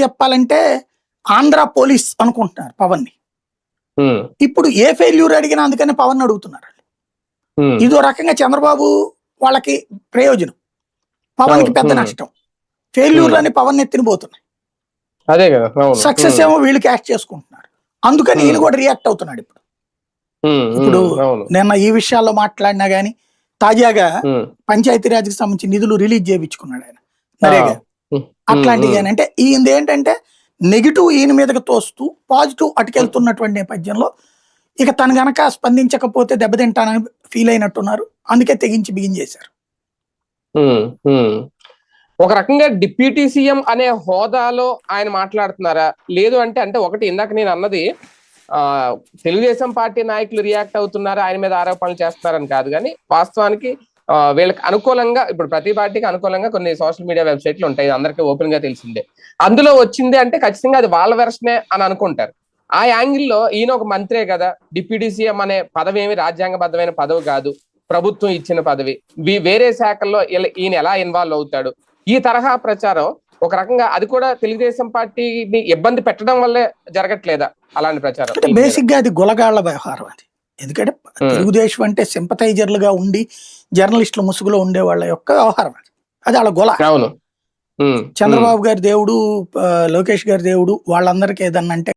చెప్పాలంటే ఆంధ్ర పోలీస్ అనుకుంటున్నారు పవన్ని ఇప్పుడు ఏ ఫెయిల్యూర్ అడిగినా అందుకని పవన్ అడుగుతున్నారు ఇదో రకంగా చంద్రబాబు వాళ్ళకి ప్రయోజనం. పవన్కి పెద్ద. నష్టం. ఫెయిల్యూర్ అని పవన్ ఎత్తిన పోతున్నాయి అదే కదా సక్సెస్ ఏమో వీళ్ళు క్యాష్ చేసుకుంటున్నారు. అందుకని ఈయన. కూడా రియాక్ట్ అవుతున్నాడు ఇప్పుడు. ఇప్పుడు నిన్న ఈ విషయాల్లో మాట్లాడినా గానీ తాజాగా పంచాయతీరాజ్కి సంబంధించి నిధులు రిలీజ్ చేయించుకున్నాడు ఆయన. నరేగా అట్లాంటివి అంటే ఈయన ఏంటంటే నెగిటివ్ ఈయన మీదకి తోస్తూ పాజిటివ్ అటుకెళ్తున్నటువంటి నేపథ్యంలో ఇక తను గనక స్పందించకపోతే దెబ్బతింటానని ఫీల్ అయినట్టున్నారు. అందుకే తెగించి బిగించేశారు ఉమ్, ఉమ్. ఒక రకంగా డిప్యూటీ సీఎం అనే హోదాలో ఆయన మాట్లాడుతున్నారా? లేదు అంటే అంటే ఒకటి ఇందాక నేను అన్నది ఆ తెలుగుదేశం పార్టీ నాయకులు రియాక్ట్ అవుతున్నారా? ఆయన మీద ఆరోపణలు చేస్తున్నారని కాదు కానీ వాస్తవానికి వీళ్ళకి అనుకూలంగా ఇప్పుడు ప్రతి పార్టీకి అనుకూలంగా కొన్ని సోషల్ మీడియా వెబ్సైట్లు ఉంటాయి ఇది అందరికీ ఓపెన్గా తెలిసిందే. అందులో వచ్చింది అంటే ఖచ్చితంగా అది వాళ్ళ వెర్షనే అని అనుకుంటారు. ఆ యాంగిల్లో ఈయన ఒక మంత్రే కదా డిప్యూటీ సీఎం అనే పదవి ఏమి రాజ్యాంగబద్ధమైన పదవి కాదు ప్రభుత్వం ఇచ్చిన పదవి. వేరే శాఖల్లో ఈయన ఎలా ఇన్వాల్వ్ అవుతాడు? ఈ తరహా ప్రచారం ఒక రకంగా అది కూడా తెలుగుదేశం పార్టీని ఇబ్బంది పెట్టడం వల్లే జరగట్లేదా అలాంటి ప్రచారం? బేసిక్గా అది గులగాళ్ళ వ్యవహారం అది. ఎందుకంటే. తెలుగుదేశం అంటే సింపతైజర్లుగా ఉండి జర్నలిస్టుల ముసుగులో ఉండే వాళ్ళ యొక్క వ్యవహారం అది అది వాళ్ళ గొల. చంద్రబాబు గారి దేవుడు లోకేష్ గారి దేవుడు వాళ్ళందరికీ ఏదన్నా అంటే